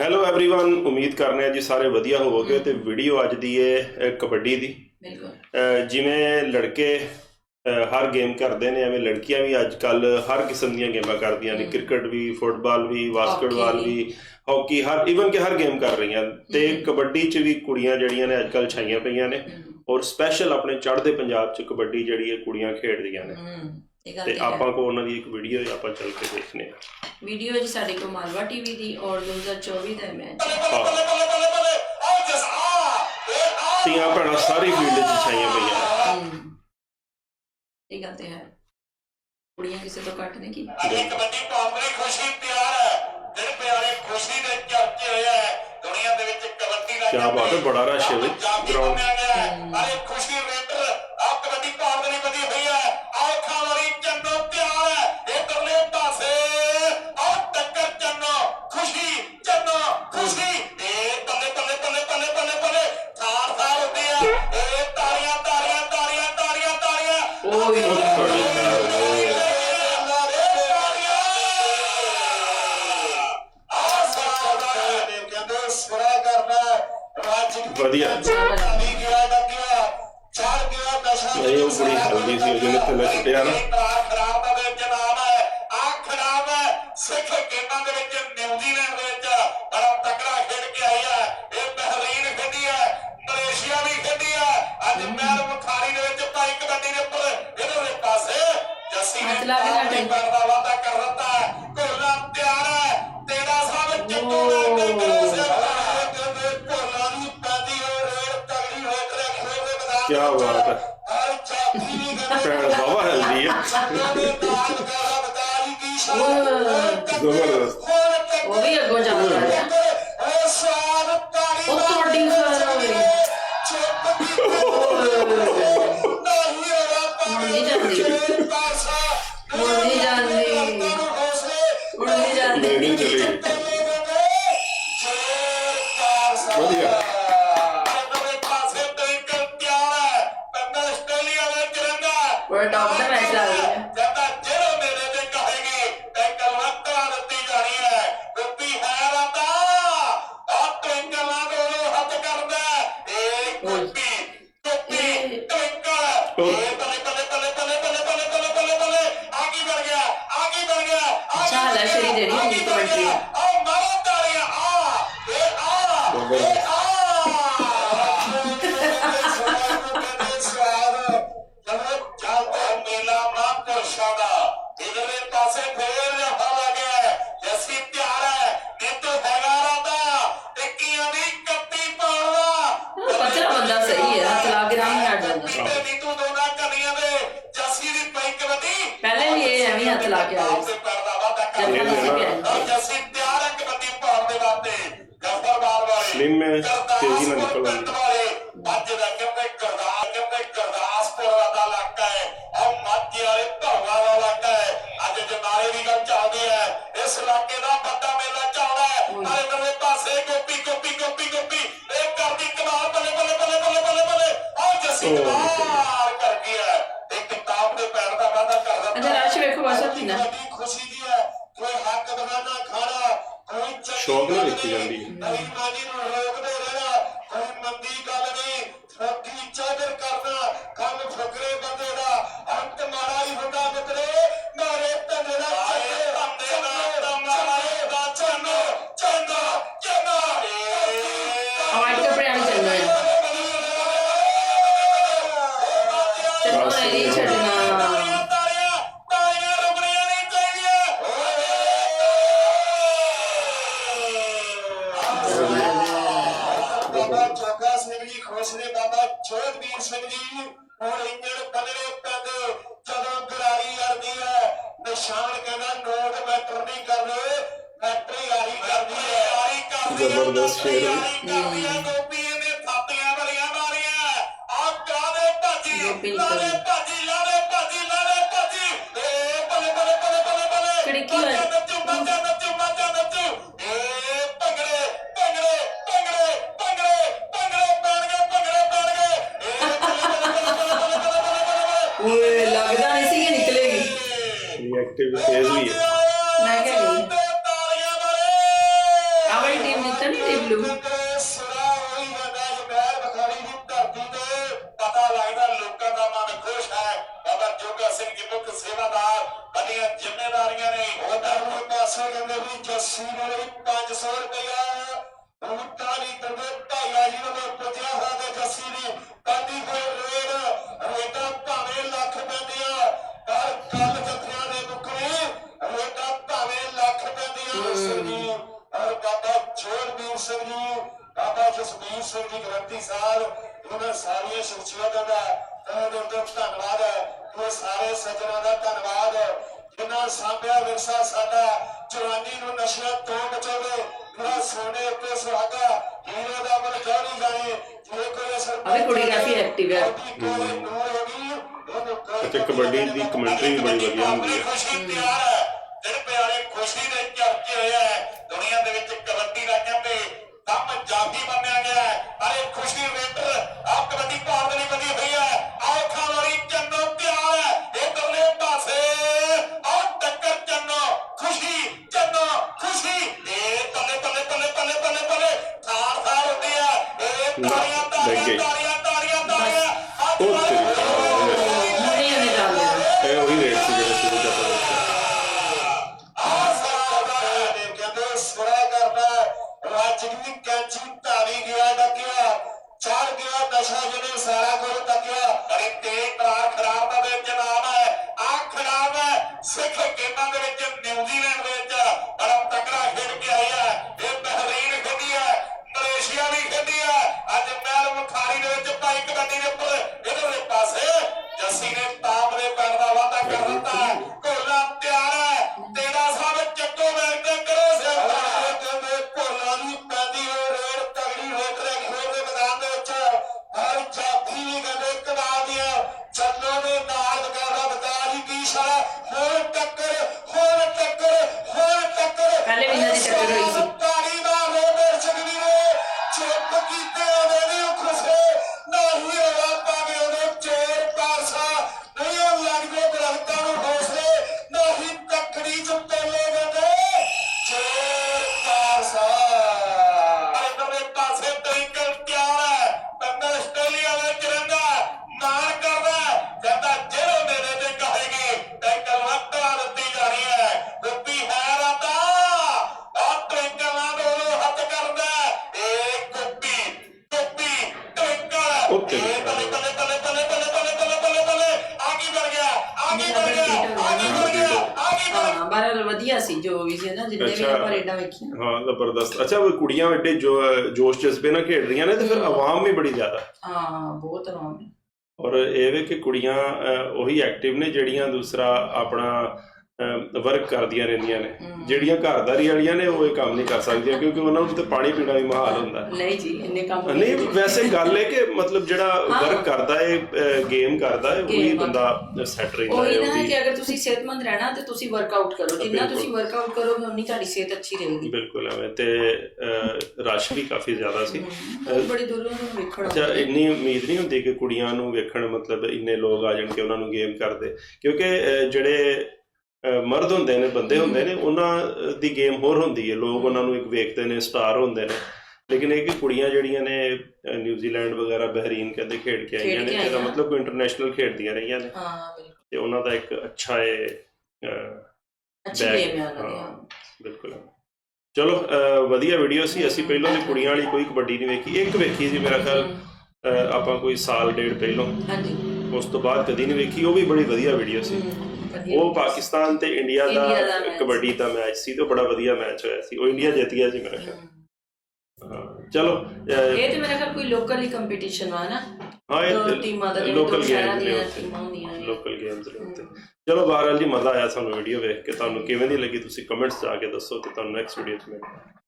Hello everyone ਉਮੀਦ ਕਰਨੇ ਆ ਜੀ ਸਾਰੇ ਵਧੀਆ ਹੋਵੋਗੇ ਤੇ ਵੀਡੀਓ ਅੱਜ ਦੀ ਹੈ ਅਹ, ਕਬੱਡੀ ਦੀ ਬਿਲਕੁਲ ਅਹ, ਜਿਵੇਂ ਲੜਕੇ ਅਹ, ਹਰ ਗੇਮ ਕਰਦੇ ਨੇ ਐਵੇਂ ਲੜਕੀਆਂ ਵੀ ਅੱਜ ਕੱਲ ਹਰ ਕਿਸਮ ਦੀਆਂ ਗੇਮਾਂ ਕਰਦੀਆਂ ਨੇ ਕ੍ਰਿਕਟ ਵੀ ਫੁੱਟਬਾਲ ਵੀ ਬਾਸਕਟਬਾਲ ਹਾਕੀ ਵੀ ਹਾਕੀ ਹਰ ਇਵਨ ਕਿ ਹਰ ਗੇਮ ਕਰ ਰਹੀਆਂ ਤੇ ਕਬੱਡੀ 'ਚ ਵੀ ਕੁੜੀਆਂ ਜਿਹੜੀਆਂ ਨੇ ਅੱਜ ਕੱਲ ਛਾਈਆਂ ਪਈਆਂ ਨੇ ਔਰ ਸਪੈਸ਼ਲ ਆਪਣੇ ਚੜ੍ਹਦੇ ਪੰਜਾਬ 'ਚ ਕਬੱਡੀ ਜਿਹੜੀ ਹੈ ਕੁੜੀਆਂ ਖੇਡਦੀਆਂ ਨੇ ਹੂੰ ਇਹ ਗੱਲ ਤੇ ਤੇ ਹੈ। ਆਪਾਂ ਕੋ ਉਹਨਾਂ ਦੀ ਇੱਕ ਵੀਡੀਓ ਆਪਾਂ ਚੱਲ ਕੇ ਦੇਖਨੇ ਆ ਵੀਡੀਓ ਜੀ ਸਾਡੇ ਕੋਲ ਮਾਲਵਾ ਟੀਵੀ ਦੀ ਔਰ 2024 ਦਾ ਮੈਚ ਤੀਆਂ ਭੈਣਾਂ ਸਾਰੀ ਫੀਲਡ 'ਚ ਛਾਈਆਂ ਪਈਆਂ। ਨੇ ਇਹ ਗੱਲ ਤੇ ਹੈ। ਕੁੜੀਆਂ ਕਿਸੇ ਤੋਂ ਘੱਟ ਨਹੀਂ ਕੀ? ਕਬੱਡੀ ਕੌਮ ਦੀ ਖੁਸ਼ੀ ਪਿਆਰ ਹੈ। ਦਿਨ ਪਿਆਰੇ ਖੁਸ਼ੀ ਦੇ ਚਰਚੇ ਹੋਇਆ ਹੈ ਦੁਨੀਆ ਦੇ ਵਿੱਚ ਕਬੱਡੀ ਦਾ ਕਿਆ ਬਾਤ ਹੈ, ਬੜਾ ਰਸ਼ ਹੈ ground। ਗਰਾਊਂਡ ਅਰੇ ਖੁਸ਼ੀ ਰੇਡਰ ਵਧੀਆ। ਇਹ ਉਹ ਬੜੀ ਹਲਦੀ ਸੀ ਜਿਹਨੇ ਥੱਲੇ ਸੁੱਟਿਆ ਨਾ। ਕਿਆ ਬਾਤ ਹੈ। ਭੈਣ ਬਾਵਾ ਹੈਲਦੀ ਹੈ। ਜ਼ਬਰਦਸਤ। ਉਹ ਵੀ ਅੱਗੋਂ ਜਾਂਦਾ ਹੈ। ਉਹ ਤੁਹਾਡੀ ਸਾਰਾ ਹੋਵੇ ਹੁਣ ਨਹੀਂ ਜਾਂਦੀ। ਹੁਣ ਨਹੀਂ ਜਾਂਦੀ। ਹੁਣ ਨਹੀਂ ਜਾਂਦੀ। ਨਹੀਂ ਚਲੀ ਬੜਾ ਟੌਪ ਦਾ ਮੈਚ ਲੱਗ ਰਿਹਾ ਹੈ ਜਦਾ ਜਿਹੜਾ ਮੇਰੇ ਤੇ ਕਹੇਗੀ ਟੈਂਕਲ ਹੱਥਾਂ ਦਿੱਤੀ ਜਾਣੀ ਹੈ ਗੁੱਪੀ ਹੈ ਰਾਤਾ ਆ ਟੈਂਕਲਾਂ ਦੇ ਹੱਥ ਕਰਦਾ ਏ ਗੁੱਪੀ ਗੁੱਪੀ ਟੈਂਕਲ ਏ ਬੱਲੇ ਬੱਲੇ ਬੱਲੇ ਬੱਲੇ ਬੱਲੇ ਬੱਲੇ ਬੱਲੇ ਬੱਲੇ ਬੱਲੇ ਆਗੀ ਬਣ ਗਿਆ ਆਗੀ ਬਣ ਗਿਆ ਆਗੀ ਅੱਛਾ, ਬਣ ਗਿਆ, ਹੁੰਦੀ Slim ਹੈ, ਤੇਜ਼ੀ ਨਾਲ ਨਿਕਲ ਆਉਂਦੀ। ਅੱਜ ਦਾ ਕਹਿੰਦੇ ਗੁਰਦਾਸ ਕਹਿੰਦੇ ਗੁਰਦਾਸਪੁਰ ਦਾ ਇਲਾਕਾ ਹੈ। ਔਰ ਮਾਝੇ ਵਾਲੇ ਭਰਵਾ ਦਾ ਇਲਾਕਾ ਹੈ। ਅੱਜ ਜਨਾਰੇ ਦੀ ਗੱਲ ਚੱਲਦੀ ਹੈ। ਇਸ ਇਲਾਕੇ ਦਾ ਵੱਡਾ ਮੇਲਾ ਚੱਲਦਾ ਹੈ। ਅਰੇ ਬੱਲੇ ਪਾਸੇ ਗੋਪੀ ਗੋਪੀ ਗੋਪੀ ਗੋਪੀ। ਇਹ ਕਰਦੀ ਕਮਾਲ ਬੱਲੇ ਬੱਲੇ ਬੱਲੇ ਬੱਲੇ ਬੱਲੇ ਬੱਲੇ। ਔਰ ਜੱਸੀ। ਕਮਾਲ ਕਰ ਗਿਆ ਇਹ ਕਿਤਾਬ ਦੇ ਪੈਰ ਦਾ ਵਾਅਦਾ ਕਰ ਦਿੱਤਾ ਅੱਛਾ, ਰਸ਼ ਵੇਖੋ ਨਾ। ਕਬੱਡੀ ਖੁਸ਼ੀ ਦੀ ਹੈ। ਕੋਈ ਹੱਕ ਬਗਾਨਾ ਖਾਣਾ ਕੋਈ ਸ਼ੌਕ ਨਾਲ ਨਹੀਂ। ਜਾਂਦੀ। Ali, ali. ज़बरदस्त शेर लगता नहीं सी निकलेगी ये एक्टिव फ़ेज़ भी है मैं क्या trabalho ਸਾਰੇ ਸੱਜਣਾਂ ਦਾ ਧੰਨਵਾਦ। ਜਿਨ੍ਹਾਂ ਸਾਂਭਿਆ ਵਿਰਸਾ ਸਾਡਾ ਜਵਾਨੀ ਨੂੰ ਨਸ਼ਿਆਂ ਤੋਂ ਬਚਾਵੇ ਜਿਹੜਾ ਸੋਨੇ ਉੱਤੇ ਸੁਹਾਗਾ ਹੀਰੇ ਦਾ ਮਨ ਜਾਣੀ ਜਾਣੇ ਜੇ ਕੋਈ ਅਸਰ ਅਰੇ ਕੁੜੀ ਕਾਫੀ active ਹੈ। ਤੇ ਕਬੱਡੀ ਦੀ ਕਮੈਂਟਰੀ ਵੀ ਬੜੀ ਵਧੀਆ ਹੁੰਦੀ ਹੈ। ਖੁਸ਼ੀ ਪਿਆਰ ਹੈ। ਦਿਨ ਪਿਆਰੇ ਖੁਸ਼ੀ ਦੇ ਚਰਚੇ ਹੋਏ ਹੈ ਦੁਨੀਆ ਦੇ ਵਿੱਚ ਕਬੱਡੀ ਦਾ ਕਹਿੰਦੇ ਕੰਮ ਜਾਤੀ ਮੰਨਿਆ ਗਿਆ ਹੈ। ਅਰੇ ਖੁਸ਼ੀ ਰੇਡਰ ਆਪ ਕਬੱਡੀ ਭਾਰਤ ਲੱਗ ਗਈ। ਤਾੜੀਆਂ ਉਹ ਤੇਰੀ ਤਾਂ ਨਹੀਂ ਡਾਲ ਇਹ ਉਹੀ ਰੇਟ ਸੀ ਜਿਹੜੇ ਸ਼ੁਰੂ ਤੋਂ ਆਪਾਂ ਧਾਰੀ ਗਿਆ ਡਕਿਆ ਚੜ ਗਿਆ ਨਸ਼ਾ ਜਿਹਨੇ ਸਾਰਾ ਕੁਝ ਤੱਕਿਆ ਅਰੇ ਤੇਰੇ ਪ੍ਰਾਰ ਖਰਾਬ ਦਾ ਵਿੱਚ ਨਾਮ ਹੈ ਆ ਖਰਾਬ ਹੈ ਸਿੱਖ ਗੇਮਾਂ ਦੇ ਵਿੱਚ ਵਿੱਚ ਦੇ ਉੱਪਰ, ਇਹਦੇ ਪਾਸੇ ਜੱਸੀ ਨੇ ਤਾਪ ਦੇ ਪੈਰ ਦਾ ਵਾਅਦਾ ਕਰ ਦਿੱਤਾ। ਹੈ ਕੋਲਾ ਤਿਆਰ ਹੈ। ਤੇਰਾ ਸਭ ਚੱਕੋ ਵੇਖ ਕੇ ਕਰੋ ਸੇਵਾ ਕਹਿੰਦੇ ਕੋਲਾ ਦੀ ਪੈਂਦੀ ਹੋਏ ਰੇਡ ਤਗੜੀ ਰੇਡ ਦੇ ਖੇਡ ਦੇ ਮੈਦਾਨ ਦੇ ਵਿੱਚ। ਹਰ ਜਾਤੀ ਵੀ ਕਹਿੰਦੇ ਕਮਾਲ ਦੀਆਂ। ਚੱਲੋ ਦੇ ਨਾਲ ਬਕਾਦਾ ਬਤਾ ਹੀ ਕੀ ਇਸ਼ਾਰਾ ਹੋਰ ਨਾ ਜਿੰਨੇ ਵੀ ਅੱਛਾ। ਆਪਾਂ ਰੇਡਾਂ ਵੇਖੀਆਂ। ਹਾਂ ਜ਼ਬਰਦਸਤ। ਅੱਛਾ ਉਹ ਕੁੜੀਆਂ ਜੋ ਜੋਸ਼ ਜਜ਼ਬੇ ਨਾਲ ਖੇਡ ਰਹੀਆਂ ਨੇ ਤੇ ਫਿਰ ਆਵਾਮ ਵੀ ਬੜੀ ਜ਼ਿਆਦਾ। ਹਾਂ ਬਹੁਤ ਆਰਾਮ ਹੈ ਔਰ ਇਹ ਵੇ ਕਿ ਕੁੜੀਆਂ ਅਹ, ਉਹੀ ਐਕਟਿਵ ਨੇ ਜਿਹੜੀਆਂ ਦੂਸਰਾ ਆਪਣਾ ਵਰਕ ਕਰਦੀਆਂ ਰਹਿੰਦੀਆਂ ਨੇ। ਜਿਹੜੀਆਂ ਘਰਦਾਰੀ ਵਾਲੀਆਂ ਨੇ ਉਹ ਇਹ ਕੰਮ ਨਹੀਂ ਕਰ ਸਕਦੀਆਂ ਕਿਉਂਕਿ ਉਹਨਾਂ ਨੂੰ ਤੇ ਪਾਣੀ ਪੀਣਾ ਵੀ ਮਹਾਲ ਹੁੰਦਾ। ਨਹੀਂ ਜੀ ਇੰਨੇ ਕੰਮ ਨਹੀਂ ਵੈਸੇ ਗੱਲ ਹੈ ਕਿ ਮਤਲਬ ਜਿਹੜਾ। ਵਰਕ ਕਰਦਾ ਹੈ ਗੇਮ ਕਰਦਾ ਹੈ ਉਹੀ ਬੰਦਾ ਸੈੱਟ ਰਹਿੰਦਾ ਉਹੀ ਹੈ ਨਾ ਉਹਦੀ ਕਿ ਅਗਰ ਤੁਸੀਂ ਸਿਹਤਮੰਦ ਰਹਿਣਾ ਤੇ ਤੁਸੀਂ ਵਰਕਆਊਟ ਕਰੋ। ਜਿੰਨਾ। ਤੁਸੀਂ ਵਰਕਆਊਟ ਕਰੋਗੇ ਉਨੀ ਤੁਹਾਡੀ ਸਿਹਤ ਅੱਛੀ ਰਹੇਗੀ। ਬਿਲਕੁਲ ਐਵੇਂ ਤੇ ਰਸ਼ ਵੀ ਕਾਫੀ ਜ਼ਿਆਦਾ ਸੀ। ਬੜੀ ਦੂਰੋਂ ਨੂੰ ਵੇਖਣਾ ਅੱਛਾ ਇੰਨੀ ਉਮੀਦ ਨਹੀਂ ਹੁੰਦੀ ਕਿ ਕੁੜੀਆਂ ਨੂੰ ਵੇਖਣ ਮਤਲਬ ਇੰਨੇ ਲੋਕ ਆ ਜਾਣ ਕਿ ਉਹਨਾਂ ਨੂੰ ਗੇਮ ਕਰਦੇ। ਕਿਉਂਕਿ ਜਿਹੜੇ ਮਰਦ ਹੁੰਦੇ ਨੇ ਬੰਦੇ ਹੁੰਦੇ ਨੇ ਉਹਨਾਂ ਦੀ ਗੇਮ ਹੋਰ ਹੁੰਦੀ ਹੈ। ਲੋਕ ਉਹਨਾਂ ਨੂੰ ਇੱਕ ਵੇਖਦੇ ਨੇ ਸਟਾਰ ਹੁੰਦੇ ਨੇ। ਲੇਕਿਨ ਇਹ ਕਿ ਕੁੜੀਆਂ ਜਿਹੜੀਆਂ ਨੇ ਨਿਊਜ਼ੀਲੈਂਡ ਵਗੈਰਾ ਬਹਿਰੀਨ ਕਹਿੰਦੇ ਖੇਡ ਕੇ ਆਈਆਂ ਨੇ ਇਹਦਾ। ਮਤਲਬ ਕੋਈ ਇੰਟਰਨੈਸ਼ਨਲ ਖੇਡਦੀਆਂ ਰਹੀਆਂ ਨੇ। ਹਾਂ ਬਿਲਕੁਲ। ਤੇ ਉਹਨਾਂ ਦਾ ਇੱਕ ਅੱਛਾ ਹੈ ਅਹ, ਅੱਛੀ ਗੇਮ ਹੈ ਉਹਨਾਂ ਦੀ। ਬਿਲਕੁਲ। ਚਲੋ ਵਧੀਆ ਵੀਡੀਓ ਸੀ। ਅਸੀਂ ਪਹਿਲਾਂ ਦੀ ਕੁੜੀਆਂ ਵਾਲੀ ਕੋਈ ਕਬੱਡੀ ਨਹੀਂ ਵੇਖੀ। ਇੱਕ ਵੇਖੀ ਸੀ ਮੇਰਾ ਖਿਆਲ ਆਪਾਂ ਕੋਈ ਸਾਲ ਡੇਢ ਪਹਿਲਾਂ। ਹਾਂਜੀ। ਉਸ ਤੋਂ ਬਾਅਦ ਕਦੀ ਨਹੀਂ ਵੇਖੀ। ਉਹ ਵੀ ਬੜੀ ਵਧੀਆ ਵੀਡੀਓ ਸੀ। ਉਹ ਪਾਕਿਸਤਾਨ ਤੇ ਇੰਡੀਆ ਦਾ ਕਬੱਡੀ ਦਾ ਮੈਚ ਸੀ ਤੇ ਬੜਾ ਵਧੀਆ ਮੈਚ ਹੋਇਆ ਸੀ। ਉਹ ਇੰਡੀਆ ਜਿੱਤ ਗਿਆ ਸੀ ਮੇਰਾ ਖਿਆਲ। ਚਲੋ ਇਹ ਤੇ ਮੇਰਾ ਖਿਆਲ ਕੋਈ ਲੋਕਲ ਹੀ ਕੰਪੀਟੀਸ਼ਨ ਵਾ ਨਾ। ਹਾਂ ਦੋ ਟੀਮਾਂ ਦਾ ਲੋਕਲ ਗੇਮ ਦੇ ਨੇ। ਲੋਕਲ ਗੇਮਸ ਦੇ ਉੱਤੇ ਚਲੋ ਬਹਰਾਲ ਜੀ ਮਜ਼ਾ ਆਇਆ ਸਾਨੂੰ ਵੀਡੀਓ ਵੇਖ ਕੇ। ਤੁਹਾਨੂੰ ਕਿਵੇਂ ਦੀ ਲੱਗੀ ਤੁਸੀਂ ਕਮੈਂਟਸ ਜਾ ਕੇ ਦੱਸੋ ਤੇ ਤੁਹਾਨੂੰ ਨੈਕਸਟ ਵੀਡੀਓ ਚ ਮਿਲਾਂਗੇ